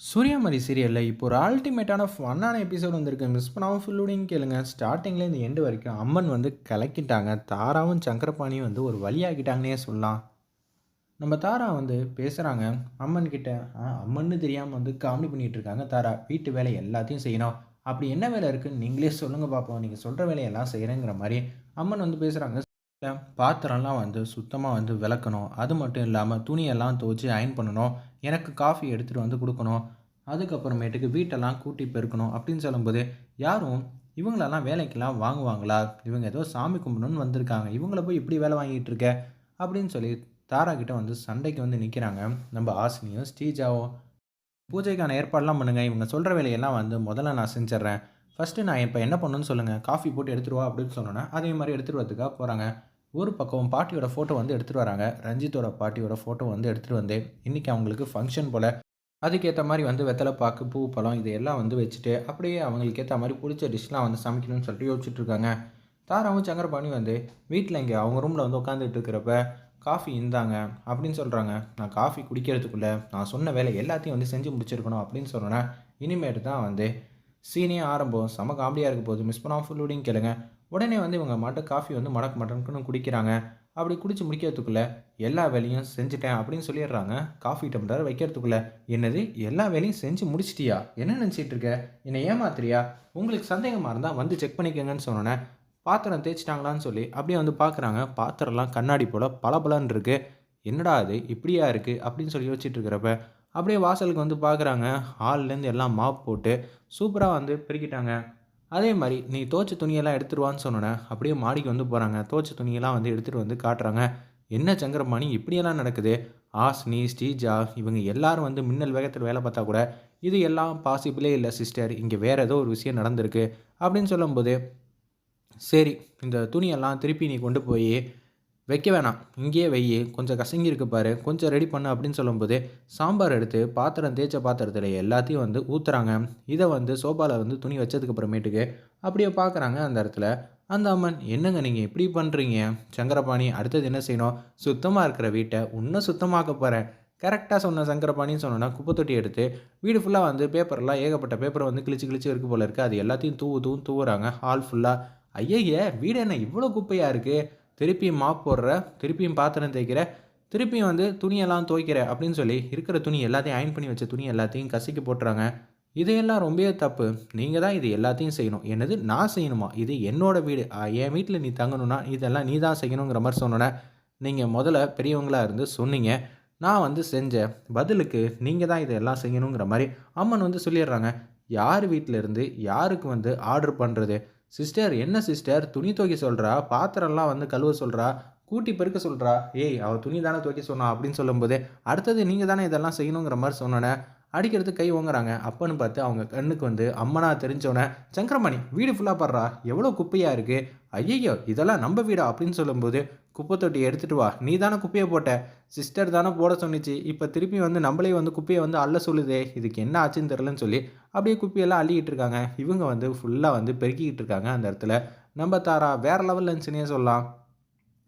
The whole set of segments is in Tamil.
சூர்யாமதி சீரியலில் இப்போ ஒரு அல்டிமேட்டான ஃபன்னான எபிசோட் வந்திருக்கு. மிஸ் பண்ணாமல் ஃபுல்லோடையும் கேளுங்க. ஸ்டார்டிங்கில் இந்த எண்டு வரைக்கும் அம்மன் வந்து கலக்கிட்டாங்க. தாராவும் சங்கரபாணியும் வந்து ஒரு வழியாகிட்டாங்கன்னே சொல்லலாம். நம்ம தாரா வந்து பேசுகிறாங்க அம்மன் கிட்ட "ஆ, அம்மன்னு தெரியாமல் வந்து காமெடி பண்ணிகிட்டு இருக்காங்க தாரா. வீட்டு வேலை எல்லாத்தையும் செய்யணும். அப்படி என்ன வேலை இருக்குன்னு நீங்களே சொல்லுங்கள் பார்ப்போம் நீங்கள் சொல்கிற வேலையெல்லாம் செய்கிறேங்கிற மாதிரி அம்மன் வந்து பேசுகிறாங்க பாத்திரம்லாம் வந்து சுத்தமாக வந்து விளக்கணும். அது மட்டும் இல்லாமல் துணியெல்லாம் துவச்சி அயன் பண்ணணும். எனக்கு காஃபி எடுத்துகிட்டு வந்து கொடுக்கணும். அதுக்கப்புறமேட்டுக்கு வீட்டெல்லாம் கூட்டி பெருக்கணும் அப்படின்னு சொல்லும்போது யாரும் இவங்களெல்லாம் வேலைக்கெல்லாம் வாங்குவாங்களா? இவங்க ஏதோ சாமி கும்பிடணும்னு வந்திருக்காங்க. இவங்கள போய் இப்படி வேலை வாங்கிட்டு இருக்க? அப்படின்னு சொல்லி தாரா கிட்ட வந்து சண்டைக்கு வந்து நிற்கிறாங்க நம்ம ஆசினியும் ஸ்டீஜாவும் பூஜைக்கான ஏற்பாடெலாம் பண்ணுங்கள் இவங்க சொல்கிற வேலையெல்லாம் வந்து முதல்ல நான் செஞ்சிட்றேன். ஃபஸ்ட்டு நான் இப்போ என்ன பண்ணணும்னு சொல்லுங்கள் காஃபி போட்டு எடுத்துருவா அப்படின்னு சொன்னோன்னே அதே மாதிரி எடுத்துகிட்டு வரதுக்காக போகிறாங்க ஒரு பக்கம் பாட்டியோட ஃபோட்டோ வந்து எடுத்துகிட்டு வராங்க. ரஞ்சித்தோட பாட்டியோட ஃபோட்டோ வந்து எடுத்துகிட்டு வந்து இன்றைக்கி அவங்களுக்கு ஃபங்க்ஷன் போல். அதுக்கேற்ற மாதிரி வந்து வெத்தலை பாக்கு பூ பழம் இதையெல்லாம் வந்து வச்சுட்டு அப்படியே அவங்களுக்கு ஏற்ற மாதிரி பிடிச்ச டிஷ்லாம் வந்து சமைக்கணும்னு சொல்லிட்டு யோசிச்சுட்ருக்காங்க தாராவும் சங்கரபாணி வந்து வீட்டில் இங்கே அவங்க ரூமில் வந்து உட்காந்துட்டு இருக்கிறப்ப காஃபி இருந்தாங்க அப்படின்னு சொல்கிறாங்க நான் காஃபி குடிக்கிறதுக்குள்ளே நான் சொன்ன வேலை எல்லாத்தையும் வந்து செஞ்சு முடிச்சிருக்கணும் அப்படின்னு சொன்னேன்னா இனிமேட்டு தான் வந்து சீனே ஆரம்பம். செம காமெடியாக இருக்க போகுது. மிஸ் பண்ணாமல் ஃபுல்லோடையும் கேளுங்க. உடனே வந்து இவங்க மட்டும் காஃபி வந்து மடக்கு மடக்குன்னு குடிக்கிறாங்க. அப்படி குடிச்சு முடிக்கிறதுக்குள்ளே எல்லா வேலையும் செஞ்சுட்டேன் அப்படின்னு சொல்லிடுறாங்க. காஃபி டம்ளர் வைக்கிறதுக்குள்ளே என்னது எல்லா வேலையும் செஞ்சு முடிச்சிட்டியா? என்ன நினச்சிட்டு இருக்க? என்னை ஏமாத்துறியா? உங்களுக்கு சந்தேகமாக இருந்தால் வந்து செக் பண்ணிக்கோங்கன்னு சொன்னோன்னே பாத்திரம் தேய்ச்சிட்டாங்களான்னு சொல்லி அப்படியே வந்து பார்க்குறாங்க பாத்திரம்லாம் கண்ணாடி போல் பளபளன்னு இருக்கு. என்னடா அது இப்படியா இருக்குது அப்படின்னு சொல்லி யோசிச்சுட்டு இருக்கிறப்ப அப்படியே வாசலுக்கு வந்து பார்க்குறாங்க ஹால்லேருந்து எல்லாம் மாப் போட்டு சூப்பராக வந்து பெருக்கிட்டாங்க. அதே மாதிரி நீ தோச்ச துணியெல்லாம் எடுத்துருவான்னு சொன்னோன்னே அப்படியே மாடிக்கு வந்து போகிறாங்க தோச்ச துணியெல்லாம் வந்து எடுத்துகிட்டு வந்து காட்டுறாங்க. என்ன சங்கரமணி இப்படியெல்லாம் நடக்குது? ஆஸ்னி ஸ்ரீஜா இவங்க எல்லாரும் வந்து மின்னல் வேகத்தில் வேலை பார்த்தா கூட இது எல்லாம் பாசிபிளே இல்லை சிஸ்டர். இங்கே வேறு ஏதோ ஒரு விஷயம் நடந்திருக்கு. அப்படின்னு சொல்லும்போது சரி இந்த துணியெல்லாம் திருப்பி நீ கொண்டு போய் வைக்க வேணாம். இங்கேயே வெய்யி கொஞ்சம் கசங்கி இருக்கு பாரு கொஞ்சம் ரெடி பண்ணு அப்படின்னு சொல்லும்போது சாம்பார் எடுத்து பாத்திரம் தேய்ச்ச பாத்திரத்தில் எல்லாத்தையும் வந்து ஊற்றுறாங்க இதை வந்து சோபாவில் வந்து துணி வச்சதுக்கு அப்புறமேட்டுக்கு அப்படியே பார்க்குறாங்க அந்த இடத்துல. அந்த அம்மன் என்னங்க நீங்கள் இப்படி பண்ணுறீங்க சங்கரபாணி அடுத்தது என்ன செய்யணும்? சுத்தமாக இருக்கிற வீட்டை இன்னும் சுத்தமாக்க போகிறேன் கரெக்டாக சொன்ன சங்கரபாணின்னு சொன்னோன்னா குப்பை தொட்டி எடுத்து வீடு ஃபுல்லாக வந்து பேப்பர்லாம் ஏகப்பட்ட பேப்பர் வந்து கிழிச்சு கிழிச்சு இருக்கு போல இருக்குது அது எல்லாத்தையும் தூவு தூவும் தூவுறாங்க. ஹால் ஃபுல்லாக ஐயய்ய வீடு என்ன இவ்வளோ குப்பையாக இருக்குது திருப்பியும் மாப் போடுற திருப்பியும் பாத்திரம் தேய்க்கிற திருப்பியும் வந்து துணியெல்லாம் துவைக்கிற அப்படின்னு சொல்லி இருக்கிற துணி எல்லாத்தையும் அயன் பண்ணி வச்ச துணி எல்லாத்தையும் கசக்கி போட்டுறாங்க. இதையெல்லாம் ரொம்பவே தப்பு. நீங்கள் தான் இது எல்லாத்தையும் செய்யணும். என்னது? நான் செய்யணுமா? இது என்னோட வீடு. என் வீட்டில் நீ தங்கணும்னா இதெல்லாம் நீ தான் செய்யணுங்கிற மாதிரி சொன்னோன்னே நீங்கள் முதல்ல பெரியவங்களாக இருந்து சொன்னீங்க. நான் வந்து செஞ்சேன். பதிலுக்கு நீங்கள் தான் இதெல்லாம் செய்யணுங்கிற மாதிரி அம்மன் வந்து சொல்லிடுறாங்க. யார் வீட்டில் இருந்து யாருக்கு வந்து ஆர்டர் பண்ணுறது சிஸ்டர் என்ன சிஸ்டர்? துணி துவைக்க சொல்கிறா பாத்திரம்லாம் வந்து கழுவ சொல்கிறா கூட்டி பெருக்க சொல்கிறா ஏய் அவள் துணி தானே துவைக்க சொன்னா அப்படின்னு சொல்லும்போது அடுத்தது நீங்கள் தானே இதெல்லாம் செய்யணுங்கிற மாதிரி சொன்னோன்னே அடிக்கிறது கை ஓங்குறாங்க. அப்பன்னு பார்த்து அவங்க கண்ணுக்கு வந்து அம்மனா தெரிஞ்சோன்னே சங்கரமணி வீடு ஃபுல்லாக படுறா? எவ்வளோ குப்பையாக இருக்குது ஐயையோ இதெல்லாம் நம்ம வீடா? அப்படின்னு சொல்லும்போது குப்பை தொட்டி எடுத்துட்டு வா. நீ தானே குப்பையை போட்ட. சிஸ்டர் தானே போட சொன்னிச்சு. இப்போ திருப்பி வந்து நம்மளே வந்து குப்பையை வந்து அள்ள சொல்லுதே. இதுக்கு என்ன ஆச்சுன்னு தெரிலன்னு சொல்லி அப்படியே குப்பையெல்லாம் அள்ளிக்கிட்டு இருக்காங்க. இவங்க வந்து ஃபுல்லாக வந்து பெருக்கிக்கிட்டு இருக்காங்க அந்த இடத்துல. நம்ம தாரா வேற லெவல் இருந்துச்சுன்னே சொல்லலாம்.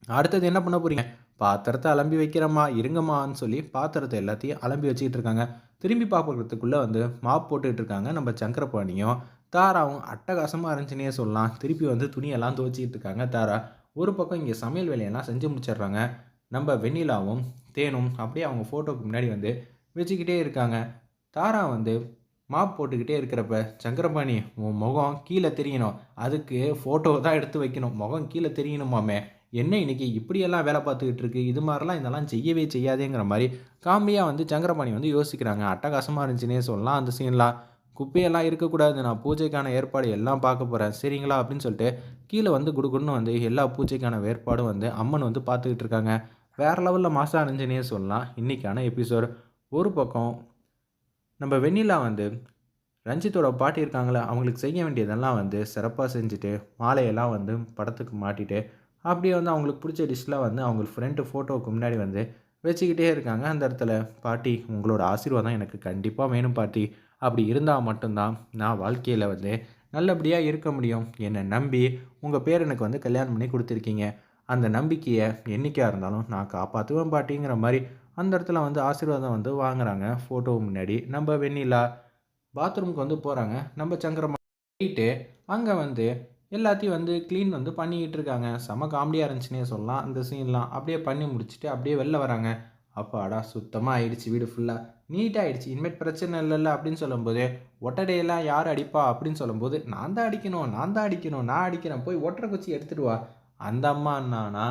அடுத்தது என்ன பண்ண போகிறீங்க பாத்திரத்தை அலம்பி வைக்கிறம்மா இருங்கம்மான்னு சொல்லி பாத்திரத்தை எல்லாத்தையும் அலம்பி வச்சுக்கிட்டு இருக்காங்க. திரும்பி பார்க்குறதுக்குள்ளே வந்து மாப் போட்டுக்கிட்டு இருக்காங்க நம்ம சங்கரபாணியும் தாராவும் அட்டகாசமாக இருந்துச்சுன்னே சொல்லலாம். திருப்பி வந்து துணியெல்லாம் துவைச்சிக்கிட்டு இருக்காங்க தாரா. ஒரு பக்கம் இங்கே சமையல் வேலையெல்லாம் செஞ்சு முடிச்சிடுறாங்க. நம்ம வெண்ணிலாவும் தேனும் அப்படியே அவங்க ஃபோட்டோக்கு முன்னாடி வந்து வச்சுக்கிட்டே இருக்காங்க. தாரா வந்து மாப் போட்டுக்கிட்டே இருக்கிறப்ப சங்கரபாணி உன் முகம் கீழே தெரியணும். அதுக்கு ஃபோட்டோ தான் எடுத்து வைக்கணும். முகம் கீழே தெரியணுமாமே? என்ன இன்னைக்கு இப்படியெல்லாம் வேலை பார்த்துக்கிட்டு இருக்கு? இது மாதிரிலாம் இதெல்லாம் செய்யவே செய்யாதேங்கிற மாதிரி காமெடியாக வந்து சங்கரபாணி வந்து யோசிக்கிறாங்க. அட்டகாசமாக இருந்துச்சுன்னே சொல்லலாம் அந்த சீன்லாம் குப்பையெல்லாம் இருக்கக்கூடாது நான் பூஜைக்கான ஏற்பாடு எல்லாம் பார்க்க போகிறேன் சரிங்களா? அப்படின்னு சொல்லிட்டு கீழே வந்து குடுகுடுன்னு வந்து எல்லா பூஜைக்கான ஏற்பாடும் வந்து அம்மன் வந்து பார்த்துக்கிட்டு இருக்காங்க. வேறு லெவலில் மாதம் இருந்துச்சுன்னே சொல்லலாம். இன்றைக்கான எபிசோட். ஒரு பக்கம் நம்ம வெண்ணிலா வந்து ரஞ்சித்தோட பாட்டி இருக்காங்களே அவங்களுக்கு செய்ய வேண்டியதெல்லாம் வந்து சிறப்பாக செஞ்சுட்டு மாலையெல்லாம் வந்து படத்துக்கு மாட்டிட்டு அப்படியே வந்து அவங்களுக்கு பிடிச்ச டிஷ்லாம் வந்து அவங்களுக்கு ஃப்ரெண்டு ஃபோட்டோவுக்கு முன்னாடி வந்து வச்சுக்கிட்டே இருக்காங்க. அந்த இடத்துல பாட்டி உங்களோட ஆசீர்வாதம் எனக்கு கண்டிப்பாக வேணும் பாட்டி. அப்படி இருந்தால் மட்டும்தான் நான் வாழ்க்கையில் வந்து நல்லபடியாக இருக்க முடியும். என்னை நம்பி உங்கள் பேர் எனக்கு வந்து கல்யாணம் பண்ணி கொடுத்துருக்கீங்க. அந்த நம்பிக்கையை என்றைக்காக இருந்தாலும் நான் காப்பாற்றுவேன் பாட்டிங்கிற மாதிரி அந்த இடத்துல வந்து ஆசீர்வாதம் வந்து வாங்குறாங்க. ஃபோட்டோ முன்னாடி நம்ம வெண்ணிலா பாத்ரூமுக்கு வந்து போகிறாங்க நம்ம சங்கரமா போயிட்டு அங்கே வந்து எல்லாத்தையும் வந்து க்ளீன் வந்து பண்ணிக்கிட்டு இருக்காங்க. செம காமெடியாக இருந்துச்சுன்னே சொல்லலாம். அந்த சீன்லாம் அப்படியே பண்ணி முடிச்சுட்டு அப்படியே வெளில வராங்க. அப்பாடா சுத்தமாக ஆயிடுச்சு வீடு ஃபுல்லாக நீட்டாக ஆயிடுச்சு. இனிமேட் பிரச்சனை இல்லைல்ல அப்படின்னு சொல்லும்போது ஒட்டடையெல்லாம் யார் அடிப்பா அப்படின்னு சொல்லும்போது நான் தான் அடிக்கணும் நான் தான் அடிக்கணும் நான் அடிக்கிறேன் போய் ஒட்டரை குச்சி எடுத்துகிட்டு வா. அந்த அம்மா என்னான்னா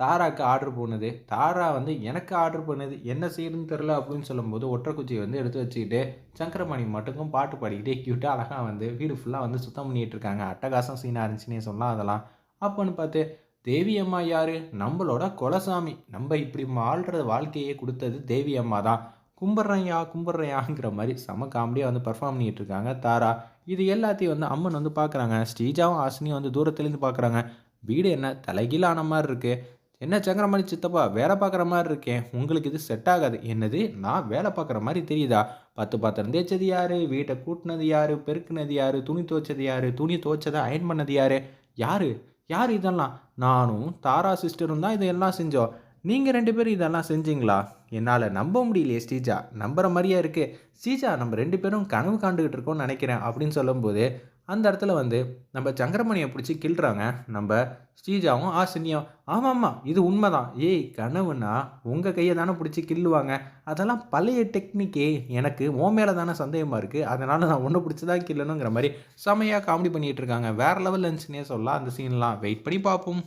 தாராக்கு ஆர்டர் போனது. தாரா வந்து எனக்கு ஆர்டர் பண்ணுது என்ன செய்யணும்னு தெரில அப்படின்னு சொல்லும்போது ஒற்றைக்குச்சியை வந்து எடுத்து வச்சுக்கிட்டு சங்கரமணி மட்டுக்கும் பாட்டு பாடிக்கிட்டே க்யூட்டாக அழகாக வந்து வீடு ஃபுல்லாக வந்து சுத்தம் பண்ணிகிட்டு இருக்காங்க. அட்டகாசம் சீனாக இருந்துச்சுன்னே சொல்லலாம் அதெல்லாம். அப்போன்னு பார்த்து தேவி அம்மா யார்? நம்மளோட குலசாமி. நம்ம இப்படி வாழ்கிற வாழ்க்கையே கொடுத்தது தேவி அம்மா தான். கும்பிட்றையா கும்பிட்றையாங்கிற மாதிரி செம காமெடியாக வந்து பர்ஃபார்ம் பண்ணிகிட்டு இருக்காங்க. தாரா இது எல்லாத்தையும் வந்து அம்மன் வந்து பார்க்குறாங்க ஸ்ரீஜாவும் ஆசினியும் வந்து தூரத்துலேருந்து பார்க்குறாங்க வீடு என்ன? தலைகீழான மாதிரி இருக்குது என்ன சங்கரமணி சித்தப்பா வேலை பார்க்குற மாதிரி இருக்கேன் உங்களுக்கு இது செட் ஆகாது. என்னது? நான் வேலை பார்க்குற மாதிரி தெரியுதா? பத்து பாத்திரம் தேய்ச்சது யார்? வீட்டை கூட்டினது யார்? பெருக்குனது யார்? துணி துவைச்சது யார்? துணி துவைச்சதை அயன் பண்ணது யார்? யார்? யார் இதெல்லாம்? நானும் தாரா சிஸ்டரும் தான் இதெல்லாம் செஞ்சோம். நீங்கள் ரெண்டு பேரும் இதெல்லாம் செஞ்சீங்களா? என்னால் நம்ப முடியலையே ஸ்ரீஜா. நம்புகிற மாதிரியே இருக்குது ஸ்ரீஜா நம்ம ரெண்டு பேரும் கனவு காண்டுகிட்டு இருக்கோம்னு நினைக்கிறேன் அப்படின்னு சொல்லும்போது அந்த இடத்துல வந்து நம்ம சங்கரமணியை பிடிச்சி கிள்றாங்க. நம்ம ஸ்ரீஜாவும் ஆசினியும் ஆமாம் ஆமாம் இது உண்மைதான். ஏய் கனவுனா உங்கள் கையை தானே பிடிச்சி கிள்ளுவாங்க. அதெல்லாம் பழைய டெக்னிக்கே. எனக்கு ஓ மேலே தானே சந்தேகமாக இருக்குது அதனால் நான் ஒன்று பிடிச்சி தான் கிள்ளணுங்கிற மாதிரி செமையாக காமெடி பண்ணிகிட்டு இருக்காங்க. வேறு லெவல் இருந்துச்சுன்னே சொல்லலாம் அந்த சீன்லாம் வெயிட் பண்ணி பார்ப்போம்.